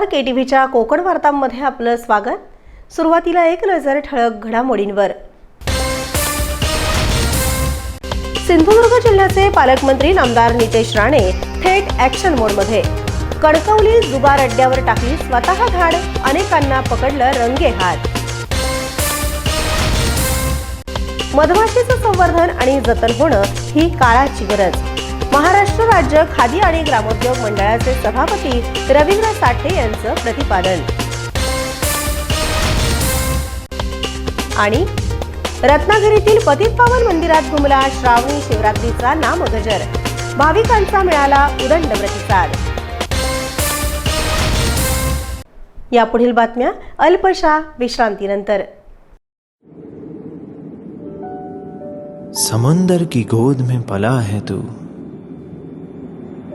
नमस्कार के टी व्हीच्या कोकण वार्तांमध्ये आपलं स्वागत. सुरुवातीला एक नजर ठळक घडामोडींवर. सिंधुदुर्ग जिल्ह्याचे पालकमंत्री नामदार नितेश राणे थेट ॲक्शन मोडमध्ये कणकवली जुगार अड्ड्यावर टाकली स्वतः धाड अनेकांना पकडलं रंगे हात मधमाशीचं संवर्धन आणि जतन होणं ही काळाची गरज. महाराष्ट्र राज्य खादी आणि ग्रामोद्योग मंडळाचे सभापती रवींद्र साठे यांचं प्रतिपादन. आणि रत्नागिरीतील पतित पावन मंदिरात घुमला श्रावणी शिवरात्रीचा नामगजर. भाविकांचा मिळाला उदंड प्रतिसाद. यापुढील बातम्या अल्पशा विश्रांतीनंतर. समंदर की गोद में पला है तू.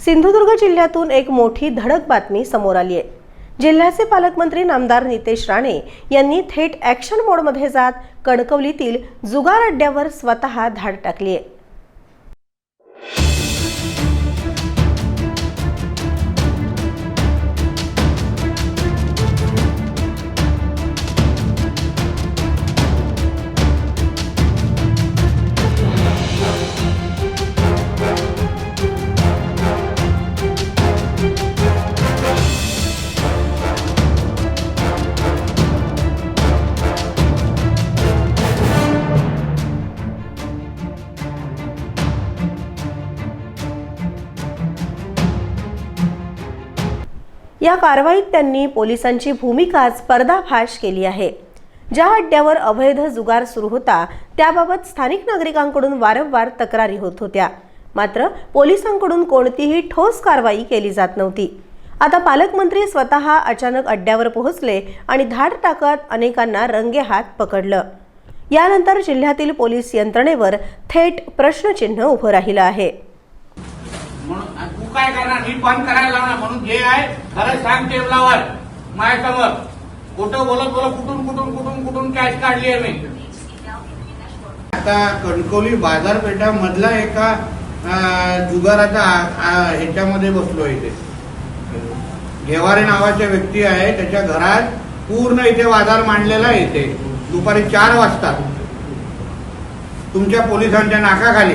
सिंधुदुर्ग जिल्ह्यातून एक मोठी धडक बातमी समोर आली आहे. जिल्ह्याचे पालकमंत्री नामदार नितेश राणे यांनी थेट ॲक्शन मोडमध्ये जात कणकवलीतील जुगार अड्ड्यावर स्वतः धाड टाकली आहे. या कारवाईत त्यांनी पोलिसांची भूमिकाच पर्दाफाश केली आहे. ज्या अड्ड्यावर अवैध जुगार सुरू होता त्याबाबत स्थानिक नागरिकांकडून वारंवार तक्रारी होत होत्या. मात्र पोलिसांकडून कोणतीही ठोस कारवाई केली जात नव्हती. आता पालकमंत्री स्वतः अचानक अड्ड्यावर पोहोचले आणि धाड टाकत अनेकांना रंगेहात पकडलं. यानंतर जिल्ह्यातील पोलीस यंत्रणेवर थेट प्रश्नचिन्ह उभं राहिलं आहे. म्हणून तू काय करणार? मी बंद करायला लावणार. म्हणून जे आहे खरं सांग टेबलावर माझ्यासमोर कुठं बोलत बोलत कुठून कुठून कुठून कुठून कॅश काढली आहे मी? आता कणकवली बाजारपेठामधला एका जुगाराच्या ह्याच्यामध्ये बसलो इथे. घेवारे नावाच्या व्यक्ती आहे. त्याच्या घरात पूर्ण इथे बाजार मांडलेला आहे इथे. दुपारी चार वाजता. तुमच्या पोलिसांच्या नाकाखाली.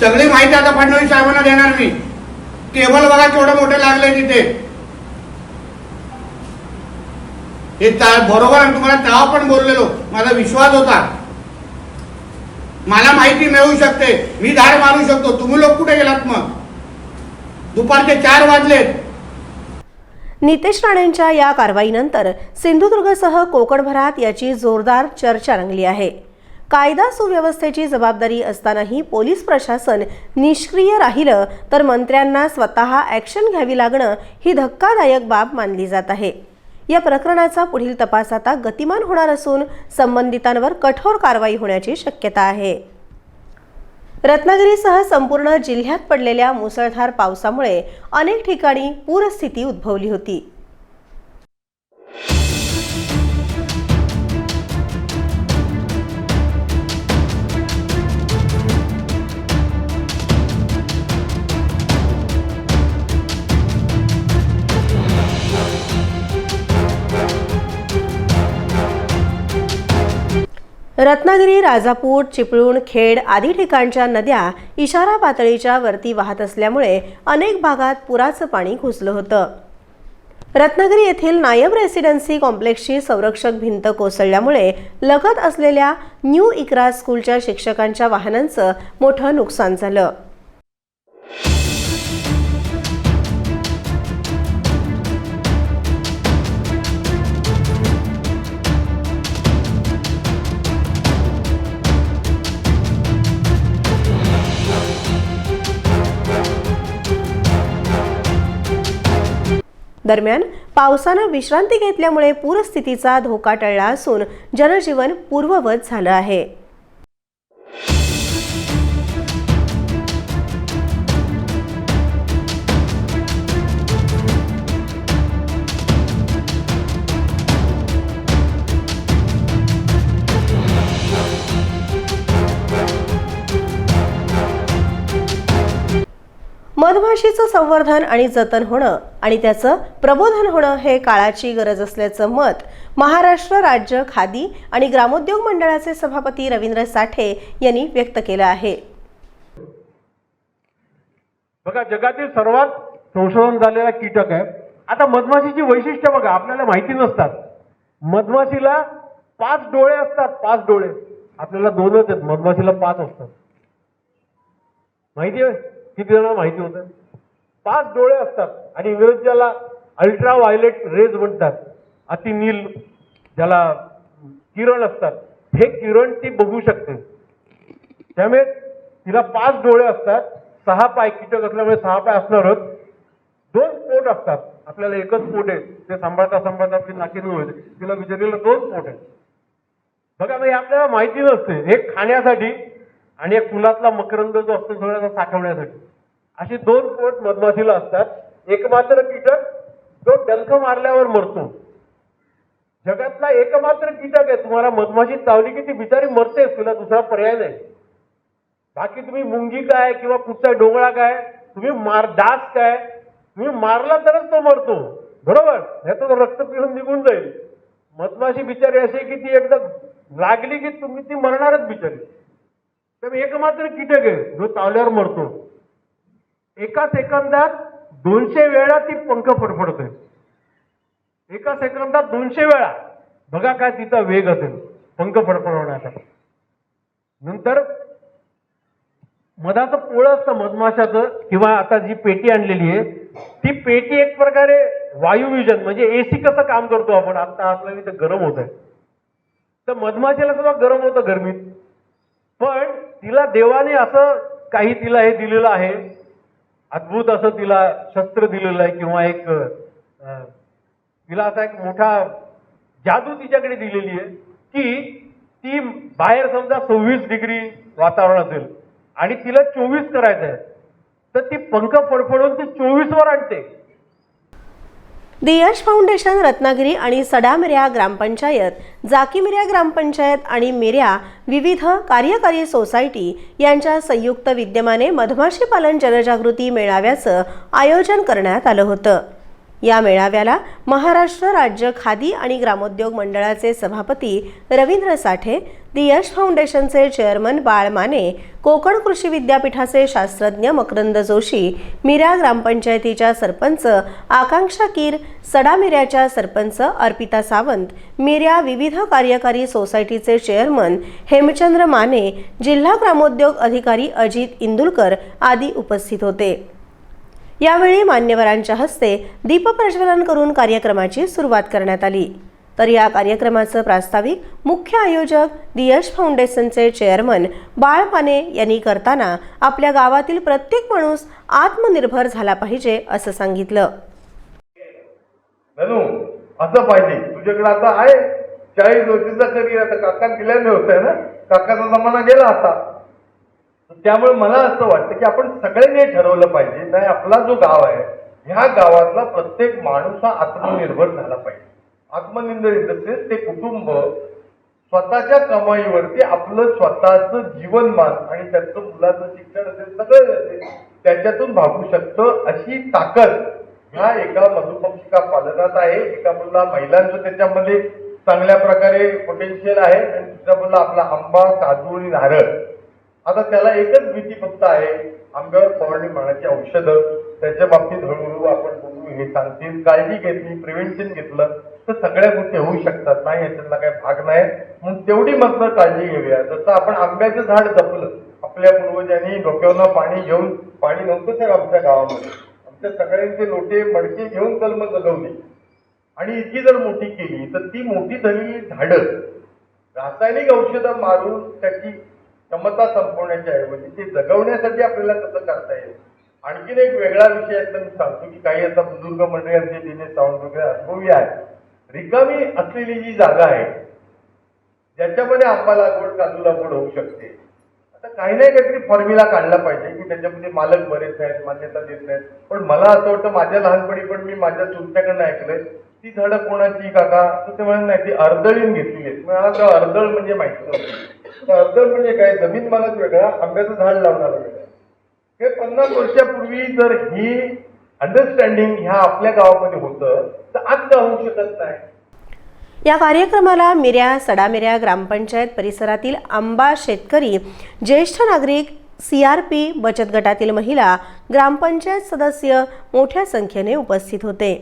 सगळी माहिती आता फडणवीस साहेबांना देणार मी. टेबल बघा केवढं मोठे लागले तिथे. हे बरोबर आणि तुम्हाला तेव्हा पण बोललेलो. माझा विश्वास होता. मला माहिती मिळू शकते. मी धाड मारू शकतो. तुम्ही लोक कुठे गेलात मग? दुपारचे चार वाजलेत. नितेश राणेंच्या या कारवाईनंतर सिंधुदुर्गसह कोकणभरात याची जोरदार चर्चा रंगली आहे. कायदा सुव्यवस्थेची जबाबदारी असतानाही पोलीस प्रशासन निष्क्रिय राहिलं तर मंत्र्यांना स्वतः ॲक्शन घ्यावी लागणं ही धक्कादायक बाब मानली जात आहे. या प्रकरणाचा पुढील तपास आता गतिमान होणार असून संबंधितांवर कठोर कारवाई होण्याची शक्यता आहे. रत्नागिरीसह संपूर्ण जिल्ह्यात पडलेल्या मुसळधार पावसामुळे अनेक ठिकाणी पूरस्थिती उद्भवली होती. रत्नागिरी राजापूर चिपळूण खेड आदी ठिकाणच्या नद्या इशारा पातळीच्या वरती वाहत असल्यामुळे अनेक भागात पुराचं पाणी घुसलं होतं. रत्नागिरी येथील नायब रेसिडेन्सी कॉम्प्लेक्सची संरक्षक भिंत कोसळल्यामुळे लगत असलेल्या न्यू इकरा स्कूलच्या शिक्षकांच्या वाहनांचं मोठं नुकसान झालं. दरम्यान पावसानं विश्रांती घेतल्यामुळे पूरस्थितीचा धोका टळला असून जनजीवन पूर्ववत झालं आहे. मधमाशीचं संवर्धन आणि जतन होणं आणि त्याचं प्रबोधन होणं हे काळाची गरज असल्याचं मत महाराष्ट्र राज्य खादी आणि ग्रामोद्योग मंडळाचे सभापती रवींद्र साठे यांनी व्यक्त केलं आहे. बघा जगातील सर्वात संशोधन झालेला कीटक आहे. आता मधमाशीची वैशिष्ट्य बघा आपल्याला माहिती नसतात. मधमाशीला पाच डोळे असतात पाच डोळे. आपल्याला दोनच आहेत मधमाशीला पाच असतात. माहिती आहे? किती जणांना माहिती होतं? पाच डोळे असतात आणि इंग्रज ज्याला अल्ट्रा व्हायलेट रेज म्हणतात अतिनील ज्याला किरण असतात हे किरण ती बघू शकते. त्यामुळे तिला पाच डोळे असतात सहा पाय कीटक असल्यामुळे सहा पाय असणारच दोन पोट असतात. आपल्याला एकच पोट आहे ते सांभाळता सांभाळता आपली नाकीनं होते तिला विचारलेलं दोन पोट आहे बघा म्हणजे आपल्याला माहिती नसते एक खाण्यासाठी आणि एक फुलातला मकरंद जो असतो सगळ्याचा साठवण्यासाठी. अशी दोन पोट मधमाशीला असतात. एकमात्र कीटक जो डंख मारल्यावर मरतो. जगातला एकमात्र कीटक आहे. तुम्हाला मधमाशी चावली की ती बिचारी मरते तुला दुसरा पर्याय नाही. बाकी तुम्ही मुंगी काय किंवा कुठचा डोंगळा काय तुम्ही मार डास काय तुम्ही मारला तरच तो मरतो. बरोबर? ह्याचं तो रक्त पिळून निघून जाईल. मधमाशी बिचारी अशी की ती एकदा लागली की तुम्ही ती मरणारच बिचारी. तर एकमात्र कीटक आहे जो चावल्यावर मरतो. एका सेकंदात दोनशे वेळा ती पंख फडफडते एका सेकंदात दोनशे वेळा. बघा काय तिचा वेग असेल. पंख फडफडवण्याचा. नंतर मधाचं पोळं असतं मधमाशाचं किंवा आता जी पेटी आणलेली आहे ती पेटी एक प्रकारे वायुविजन म्हणजे एसी कसं काम करतो आपण? आता आपल्याला इथं गरम होत आहे. तर मधमाशाला सुद्धा गरम होतं गरमीत. पण तिला देवाने असं काही तिला हे दिलेलं आहे अद्भुत असं तिला शस्त्र दिलेलं आहे किंवा एक तिला असा एक मोठा जादू तिच्याकडे दिलेली आहे की ती बाहेर समजा सव्वीस डिग्री वातावरण असेल आणि तिला चोवीस करायचं आहे तर ती पंख फडफडून ती चोवीसवर आणते. दी यश फाउंडेशन रत्नागिरी आणि सडामिऱ्या ग्रामपंचायत जाकीमिऱ्या ग्रामपंचायत आणि मिऱ्या विविध कार्यकारी सोसायटी यांच्या संयुक्त विद्यमाने मधमाशी पालन जनजागृती मेळाव्याचं आयोजन करण्यात आलं होतं. या मेळाव्याला महाराष्ट्र राज्य खादी आणि ग्रामोद्योग मंडळाचे सभापती रवींद्र साठे दि यश फाउंडेशनचे चेअरमन बाळ माने कोकण कृषी विद्यापीठाचे शास्त्रज्ञ मकरंद जोशी मिरा ग्रामपंचायतीच्या सरपंच आकांक्षा कीर सडा मिऱ्याच्या सरपंच अर्पिता सावंत मिऱ्या विविध कार्यकारी सोसायटीचे चेअरमन हेमचंद्र माने जिल्हा ग्रामोद्योग अधिकारी अजित इंदुलकर आदी उपस्थित होते. यावेळी मान्यवरांच्या हस्ते दीपप्रज्वलन करून कार्यक्रमाची सुरुवात करण्यात आली. तर या कार्यक्रमाचं प्रास्ताविक मुख्य आयोजक दियश फाउंडेशनचे चेअरमन बाळ पाने यांनी करताना आपल्या गावातील प्रत्येक माणूस आत्मनिर्भर झाला पाहिजे असं सांगितलं. असं पाहिजे. तुझ्याकडे आता आहे. चाळीस वर्षीचा करिअर आता काका दिल्याने होत आहे ना? काकाचा जमाना गेला आता. त्यामुळे मला असं वाटतं की आपण सगळ्यांनी हे ठरवलं पाहिजे नाही आपला जो गाव आहे ह्या गावातला प्रत्येक माणूस हा आत्मनिर्भर झाला पाहिजे. आत्मनिर्भर इंडस्ट्रीज ते कुटुंब स्वतःच्या कमाईवरती आपलं स्वतःचं जीवनमान आणि त्यांचं मुलाचं शिक्षण असेल सगळं असेल त्याच्यातून भागू शकतं अशी ताकद ह्या एका मधुपक्षिका पालनात आहे. एका मुला महिलांचं त्याच्यामध्ये चांगल्या प्रकारे पोटेन्शियल आहे आणि दुसऱ्या बाजूला आपला आंबा काजू आणि नारळ. आता त्याला एकच भीती फक्त आहे आंब्यावर फवारणी मारण्याची औषधं. त्याच्या बाबतीत हळूहळू आपण बोलू हे सांगतील. काळजी घेतली प्रिव्हेन्शन घेतलं तर सगळ्या गोष्टी होऊ शकतात. नाही याच्यातला काही भाग नाही. म्हणून तेवढी मात्र काळजी घेऊया. जसं आपण आंब्याचं झाड जपलं आपल्या पूर्वजांनी डोक्यावरनं पाणी घेऊन पाणी नव्हतं तर आमच्या गावामध्ये. आमच्या सगळ्यांचे लोटे मडके घेऊन कलम जगवली. आणि इतकी जर मोठी केली तर ती मोठी झाली झाडं रासायनिक औषधं मारून त्याची क्षमता संपवण्याच्या ऐवजी ते जगवण्यासाठी आपल्याला कसं करता येईल. आणखीन एक वेगळा विषय आहे तर मी सांगतो की काही आता बुजुर्ग मंडळी आमचे दिनेश सावंत वगैरे अनुभवी आहे रिकामी असलेली जी जागा आहे ज्याच्यामध्ये आंबा लागवड काजू लागवड होऊ शकते. आता काही नाही काहीतरी फॉर्म्युला काढला पाहिजे की त्याच्यामध्ये मालक बरेच आहेत मान्यता देत नाहीत. पण मला असं वाटतं माझ्या लहानपणी पण मी माझ्या तुमच्याकडनं ऐकलंय ती झाडं कोणाची काका? तर ते म्हणत नाही ती अर्दळीन घेतली आहेत. मला तर अर्दळ म्हणजे माहिती नव्हतं. अर्धन म्हणजे काय? जमीन मालक वेगळा आंब्याचं झाड लावणारा वेगळा. हे पन्नास वर्षापूर्वी जर ही अंडरस्टँडिंग ह्या आपल्या गावामध्ये होतं तर आज का होऊ शकत नाही. या कार्यक्रमाला मिऱ्या सडामिऱ्या ग्रामपंचायत परिसरातील आंबा शेतकरी ज्येष्ठ नागरिक सी आर पी बचत गटातील महिला ग्रामपंचायत सदस्य मोठ्या संख्येने उपस्थित होते.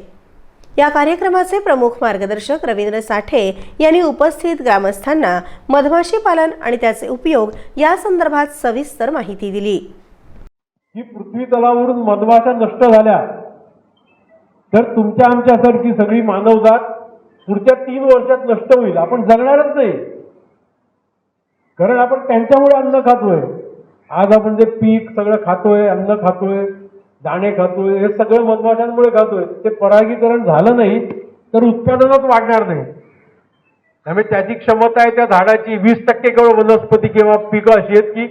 या कार्यक्रमाचे प्रमुख मार्गदर्शक रवींद्र साठे यांनी उपस्थित ग्रामस्थांना मधमाशी पालन आणि त्याचे उपयोग या संदर्भात सविस्तर माहिती दिली. ही पृथ्वी तलावरून मधमाशा नष्ट झाल्या. तर तुमच्या आमच्यासारखी सगळी मानवजात पुढच्या तीन वर्षात नष्ट होईल. आपण जगणारच नाही. कारण आपण त्यांच्यामुळे अन्न खातोय. आज आपण जे पीक सगळं खातोय अन्न खातोय दाणे खातोय हे सगळं मधमाशांमुळे खातोय. ते परागीकरण झालं नाही तर उत्पादनच वाढणार नाही. त्यामुळे त्याची क्षमता आहे त्या झाडाची. वीस टक्के केवळ वनस्पती किंवा पिकं अशी आहेत की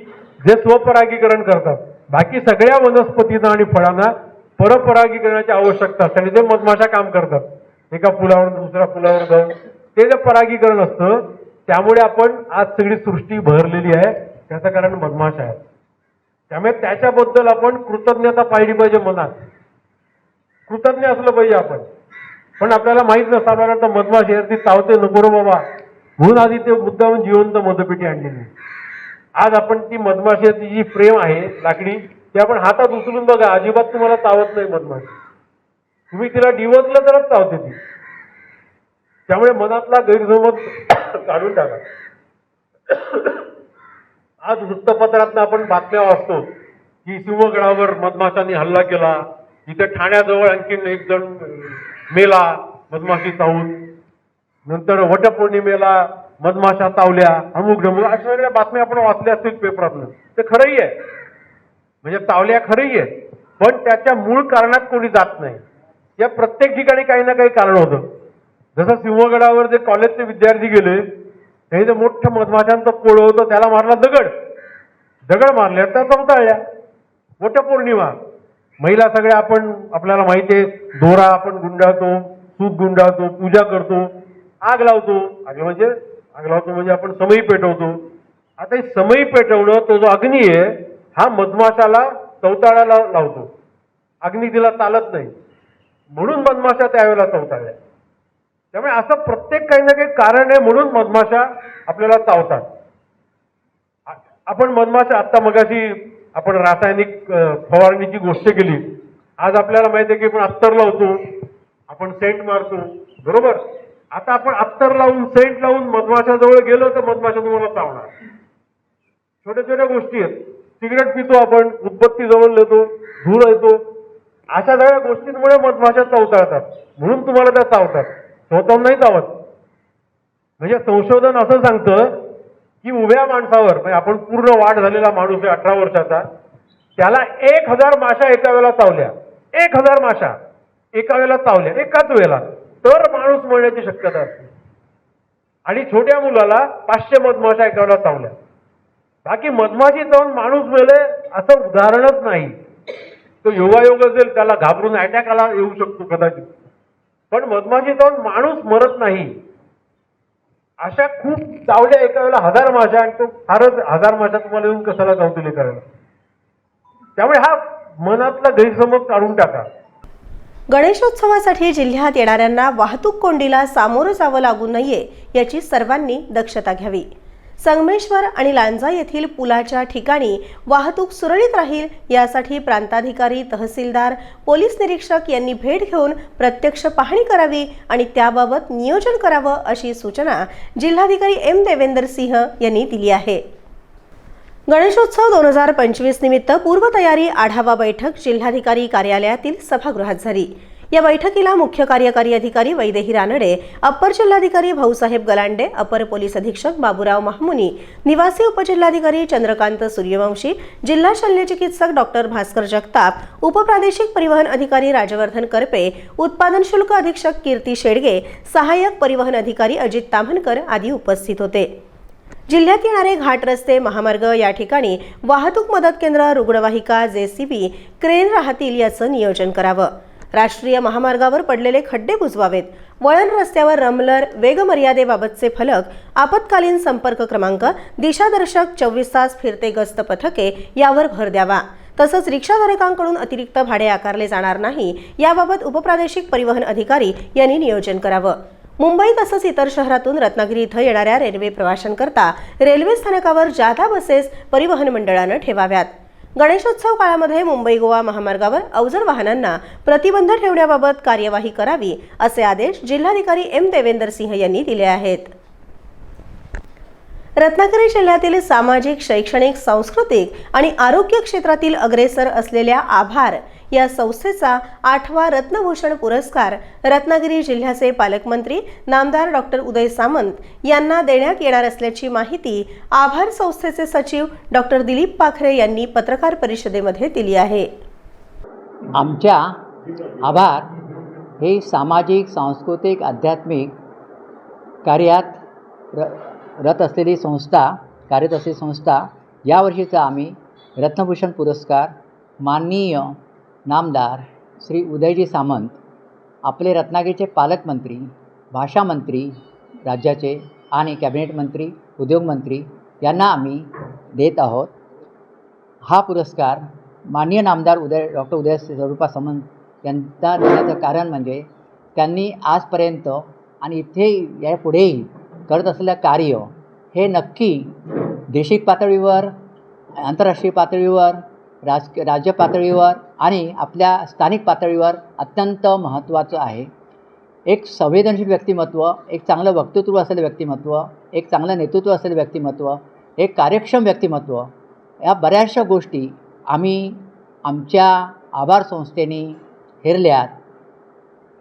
जे स्वपरागीकरण करतात. बाकी सगळ्या वनस्पतींना आणि फळांना परपरागीकरणाची आवश्यकता असते. आणि ते मधमाशा काम करतात. एका फुलावर दुसऱ्या फुलावर जाऊन. ते जे परागीकरण असतं त्यामुळे आपण आज सगळी सृष्टी भरलेली आहे. त्याचं कारण मधमाशा आहे. त्यामुळे त्याच्याबद्दल आपण कृतज्ञता पाहिली पाहिजे मनात. कृतज्ञ असलं पाहिजे आपण. पण आपल्याला माहीत नसतं साधारणतः मधमाशी आहे, ती चावते नको बाबा. म्हणून आधी ते मुद्दाहून जिवंत मधपेटी आणलेली. आज आपण ती मधमाशी जी फ्रेम आहे लाकडी ती आपण हातात उचलून बघा अजिबात तुम्हाला चावत नाही मधमाशी. तुम्ही तिला डिवचलं तरच चावते ती. त्यामुळे मनातला गैरसमज काढून टाका. आज वृत्तपत्रात आपण बातम्या वाचतो की सिंहगडावर मधमाशांनी हल्ला केला. इथे ठाण्याजवळ आणखीन एक जण मेला मधमाशी चावून. नंतर वटपौर्णिमेला मधमाशा चावल्या अमुक ढमुक अशा सगळ्या बातम्या आपण वाचल्या असतील पेपरातनं. ते खरंही आहे. म्हणजे चावल्या खरंही आहे. पण त्याच्या मूळ कारणात कोणी जात नाही. या प्रत्येक ठिकाणी काही ना काही कारण होतं. जसं सिंहगडावर जे कॉलेजचे विद्यार्थी गेले हे जे मोठं मधमाशांचं पोळ होतं त्याला मारला दगड. दगड मारल्या त्या चौताळल्या मोठ्या पौर्णिमा. महिला सगळ्या आपण आपल्याला माहिती आहे दोरा आपण गुंडाळतो सूप गुंडाळतो पूजा करतो आग लावतो. आग म्हणजे आग लावतो म्हणजे आपण समई पेटवतो. आता हे समई पेटवणं तो जो अग्नी आहे हा मधमाशाला चौताळ्याला लावतो. अग्नी तिला चालत नाही. म्हणून मधमाशा त्यावेळेला चौताळल्या त्यामुळे असं प्रत्येक काही ना काही कारण आहे म्हणून मधमाशा आपल्याला चावतात. आपण मधमाशा आत्ता मगाशी आपण रासायनिक फवारणीची गोष्ट केली. आज आपल्याला माहिती आहे की आपण अत्तर लावतो आपण सेंट मारतो. बरोबर? आता आपण अत्तर लावून सेंट लावून मधमाशाजवळ गेलो तर मधमाशा तुम्हाला चावणार. छोट्या छोट्या गोष्टी आहेत. सिगरेट पितो आपण उदबत्ती जवळ येतो धूळ येतो. अशा सगळ्या गोष्टींमुळे मधमाशा चावताळतात म्हणून तुम्हाला त्या चावतात. स्वतःहून नाही चावत म्हणजे संशोधन असं सांगतं की उभ्या माणसावर म्हणजे आपण पूर्ण वाढ झालेला माणूस आहे अठरा वर्षाचा त्याला एक हजार माशा एका वेळेला चावल्या. एक हजार माशा एका वेळेला चावल्या एकाच वेळेला. तर माणूस मरण्याची शक्यता असते. आणि छोट्या मुलाला पाचशे मधमाशा एका वेळेला चावल्या. बाकी मधमाशी जाऊन माणूस मेले असं उदाहरणच नाही. तो योगायोग असेल त्याला घाबरून अटॅक आला येऊ शकतो कदाचित. पण मधमाशी जाऊन माणूस मरत नाही. अशा खूप चावल्या एका वेळेला हजार माशा आणि तो फारच हजार माशा तुम्हाला येऊन कशाला चावतील करायला त्यामुळे हा मनातला गैरसमज काढून टाका. गणेशोत्सवासाठी जिल्ह्यात येणाऱ्यांना वाहतूक कोंडीला सामोरं जावं लागू नये याची सर्वांनी दक्षता घ्यावी. संगमेश्वर आणि लांजा येथील पुलाच्या ठिकाणी वाहतूक सुरळीत राहील यासाठी प्रांताधिकारी तहसीलदार पोलीस निरीक्षक यांनी भेट घेऊन प्रत्यक्ष पाहणी करावी आणि त्याबाबत नियोजन करावं अशी सूचना जिल्हाधिकारी एम देवेंदर सिंह यांनी दिली आहे. गणेशोत्सव दोन हजार पंचवीस निमित्त पूर्वतयारी आढावा बैठक जिल्हाधिकारी कार्यालयातील सभागृहात झाली. या बैठकीला मुख्य कार्यकारी अधिकारी वैदेही रानडे अप्पर जिल्हाधिकारी भाऊसाहेब गलांडे अपर पोलीस अधीक्षक बाबूराव महमुनी निवासी उपजिल्हाधिकारी चंद्रकांत सूर्यवंशी जिल्हा शल्यचिकित्सक डॉक्टर भास्कर जगताप उपप्रादेशिक परिवहन अधिकारी राजवर्धन करपे उत्पादन शुल्क अधीक्षक कीर्ती शेडगे सहाय्यक परिवहन अधिकारी अजित ताम्हणकर आदी उपस्थित होते. जिल्ह्यात येणारे घाट रस्ते महामार्ग या ठिकाणी वाहतूक मदत केंद्र रुग्णवाहिका जेसीबी क्रेन राहतील याचं नियोजन करावं. राष्ट्रीय महामार्गावर पडलेले खड्डे बुजवावेत. वळण रस्त्यावर रमलर वेगमर्यादेबाबतचे फलक आपत्कालीन संपर्क क्रमांक दिशादर्शक चोवीस तास फिरते गस्त पथके यावर भर द्यावा. तसंच रिक्षाधारकांकडून अतिरिक्त भाडे आकारले जाणार नाही याबाबत उपप्रादेशिक परिवहन अधिकारी यांनी नियोजन करावं. मुंबई तसंच इतर शहरातून रत्नागिरी इथं येणाऱ्या रेल्वे प्रवाशांकरता रेल्वे स्थानकावर जादा बसेस परिवहन मंडळानं ठेवाव्यात. गणेशोत्सव काळामध्ये मुंबई गोवा महामार्गावर अवजड वाहनांना प्रतिबंध ठेवण्याबाबत कार्यवाही करावी असे आदेश जिल्हाधिकारी एम देवेंदर सिंह यांनी दिले आहेत. रत्नागिरी जिल्ह्यातील सामाजिक शैक्षणिक सांस्कृतिक आणि आरोग्य क्षेत्रातील अग्रेसर असलेल्या आभार या संस्थेचा आठवा रत्नभूषण पुरस्कार रत्नागिरी जिल्ह्याचे पालकमंत्री नामदार डॉक्टर उदय सामंत यांना देण्यात येणार असल्याची माहिती आभार संस्थेचे सचिव डॉक्टर दिलीप पाखरे यांनी पत्रकार परिषदेमध्ये दिली आहे. आमच्या आभार हे सामाजिक सांस्कृतिक आध्यात्मिक कार्यात र रत असलेली संस्था कार्यरत असलेली संस्था यावर्षीचा आम्ही रत्नभूषण पुरस्कार माननीय नामदार श्री उदयजी सामंत आपले रत्नागिरीचे पालकमंत्री भाषामंत्री राज्याचे आणि कॅबिनेट मंत्री उद्योगमंत्री यांना आम्ही देत आहोत. हा पुरस्कार माननीय नामदार उदय डॉक्टर उदय स्वरूपा सामंत यांना देण्याचं कारण म्हणजे त्यांनी आजपर्यंत आणि इथे या पुढेही करत असलेलं कार्य हे नक्की देशिक पातळीवर आंतरराष्ट्रीय पातळीवर राज राज्य पातळीवर आणि आपल्या स्थानिक पातळीवर अत्यंत महत्त्वाचं आहे. एक संवेदनशील व्यक्तिमत्व एक चांगलं वक्तृत्व असलेलं व्यक्तिमत्व एक चांगलं नेतृत्व असलेलं व्यक्तिमत्व एक कार्यक्षम व्यक्तिमत्व या बऱ्याचशा गोष्टी आम्ही आमच्या आभार संस्थेने हेरल्यात.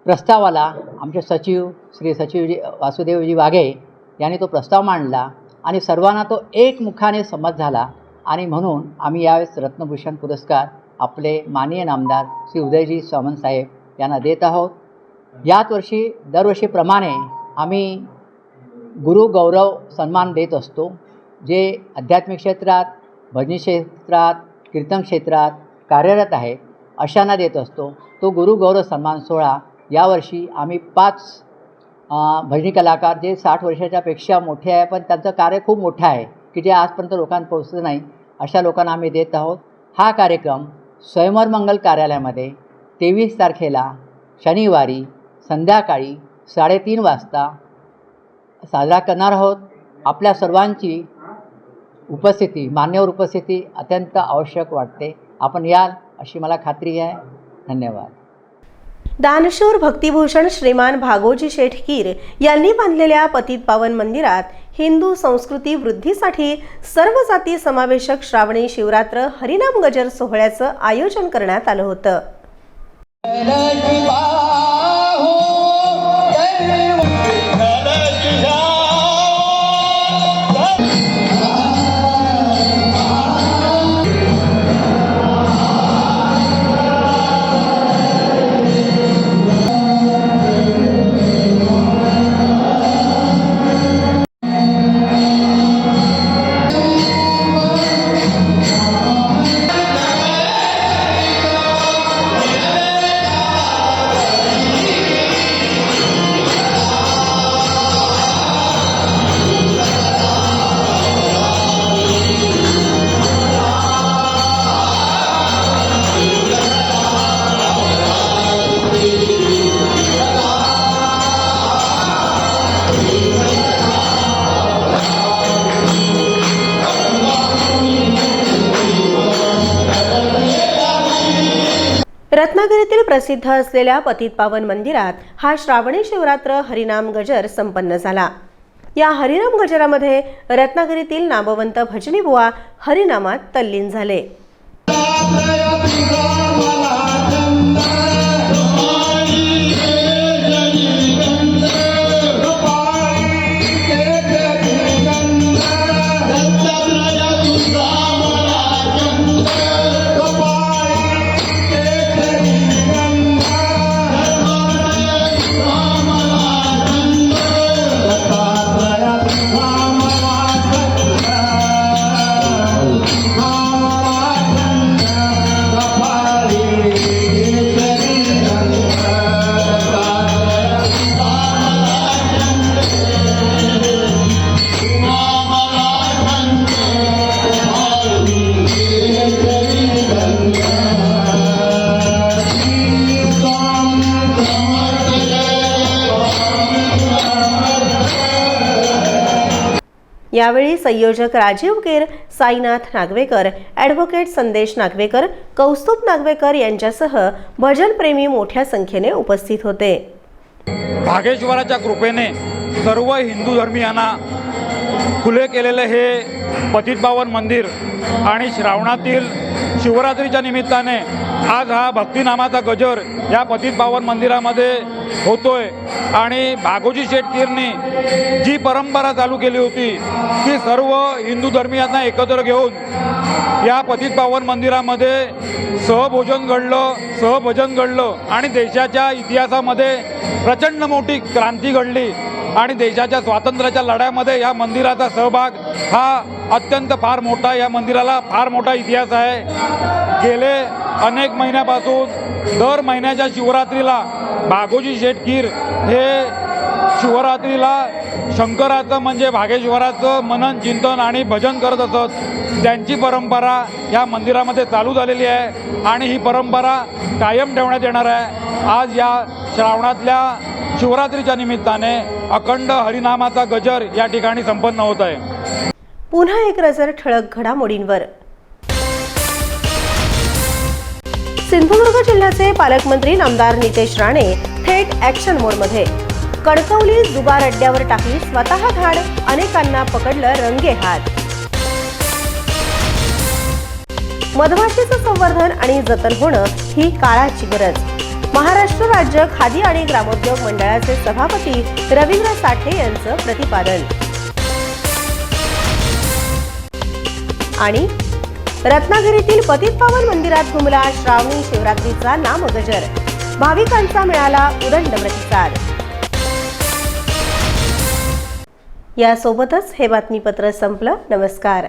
प्रस्तावाला आमचे सचिव श्री सचिवजी वासुदेवजी वाघे यांनी तो प्रस्ताव मांडला आणि सर्वांना तो एकमुखाने संमत झाला. आणि म्हणून आम्ही यावेळेस रत्नभूषण पुरस्कार आपले माननीय नामदार श्री उदयजी सामंत साहेब यांना देत आहोत. याच वर्षी दरवर्षीप्रमाणे आम्ही गुरु गौरव सन्मान देत असतो जे आध्यात्मिक क्षेत्रात भजनी क्षेत्रात कीर्तन क्षेत्रात कार्यरत आहे अशांना देत असतो. तो गुरु गौरव सन्मान सोहळा यावर्षी आम्ही पाच भजनी कलाकार जे साठ वर्षाच्यापेक्षा मोठे आहे पण त्यांचं कार्य खूप मोठं आहे की जे आजपर्यंत लोकांना पोहोचलं नाही अशा लोकांना आम्ही देत आहोत. हा कार्यक्रम स्वयंवर मंगल कार्यालयामध्ये तेवीस तारखेला शनिवारी संध्याकाळी साडेतीन वाजता साजरा करणार आहोत. आपल्या सर्वांची उपस्थिती मान्यवर उपस्थिती अत्यंत आवश्यक वाटते. आपण याल अशी मला खात्री आहे. धन्यवाद. दानशूर भक्तिभूषण श्रीमान भागोजी शेठकीर यांनी बांधलेल्या पतित पावन मंदिरात हिंदू संस्कृती वृद्धीसाठी सर्व जाती समावेशक श्रावणी शिवरात्र हरिनाम गजर सोहळ्याचं आयोजन करण्यात आलं होतं. प्रसिद्ध असलेल्या पतितपावन मंदिरात हा श्रावणी शिवरात्र हरिनाम गजर संपन्न झाला. या हरिनाम गजरामध्ये रत्नागिरीतील नामवंत भजनी बुवा हरिनामात तल्लीन झाले. संयोजक राजीव केर साईनाथ नागवेकर ॲडव्होकेट संदेश नागवेकर कौस्तुभ नागवेकर यांच्यासह भजनप्रेमी मोठ्या संख्येने उपस्थित होते. भागेश्वराच्या कृपेने सर्व हिंदू धर्मियांना खुले केलेले हे पतितपावन मंदिर आणि श्रावणातील शिवरात्रीच्या निमित्ताने आज हा भक्तिनामाचा गजर या पतितपावन मंदिरामध्ये होतोय. आणि भागोजी शेटकीरनी जी परंपरा चालू केली होती ती सर्व हिंदू धर्मियांना एकत्र घेऊन या पतितपावन मंदिरामध्ये सहभोजन घडलं सहभजन घडलं आणि देशाच्या इतिहासामध्ये प्रचंड मोठी क्रांती घडली. आणि देशाच्या स्वातंत्र्याच्या लढ्यामध्ये या मंदिराचा सहभाग हा अत्यंत फार मोठा या मंदिराला फार मोठा इतिहास आहे. गेले अनेक महिन्यापासून दर महिन्याच्या शिवरात्रीला भागोजी शेटकीर हे शिवरात्रीला शंकराचं म्हणजे भागेश्वराचं मनन चिंतन आणि भजन करत असत. त्यांची परंपरा या मंदिरामध्ये चालू झालेली आहे आणि ही परंपरा कायम ठेवण्यात येणार आहे. आज या श्रावणातल्या शिवरात्रीच्या निमित्ताने अखंड हरिनामाचा गजर या ठिकाणी संपन्न होत आहे. पुन्हा एक नजर ठळक घडामोडींवर. सिंधुदुर्ग जिल्ह्याचे पालकमंत्री नामदार नितेश राणे थेट ऍक्शन मोडमध्ये कणकवली जुगार अड्ड्यावर टाकली स्वतः धाड अनेकांना पकडलं रंगे हात. मधमाशीचं संवर्धन आणि जतन होणं ही काळाची गरज. महाराष्ट्र राज्य खादी आणि ग्रामोद्योग मंडळाचे सभापती रवींद्र साठे यांचं प्रतिपादन. आणि रत्नागिरीतील पतितपावन मंदिरात घुमला श्रावणी शिवरात्रीचा नामगजर भाविकांचा मिळाला उदंड प्रतिसाद. यासोबतच हे बातमीपत्र संपलं. नमस्कार.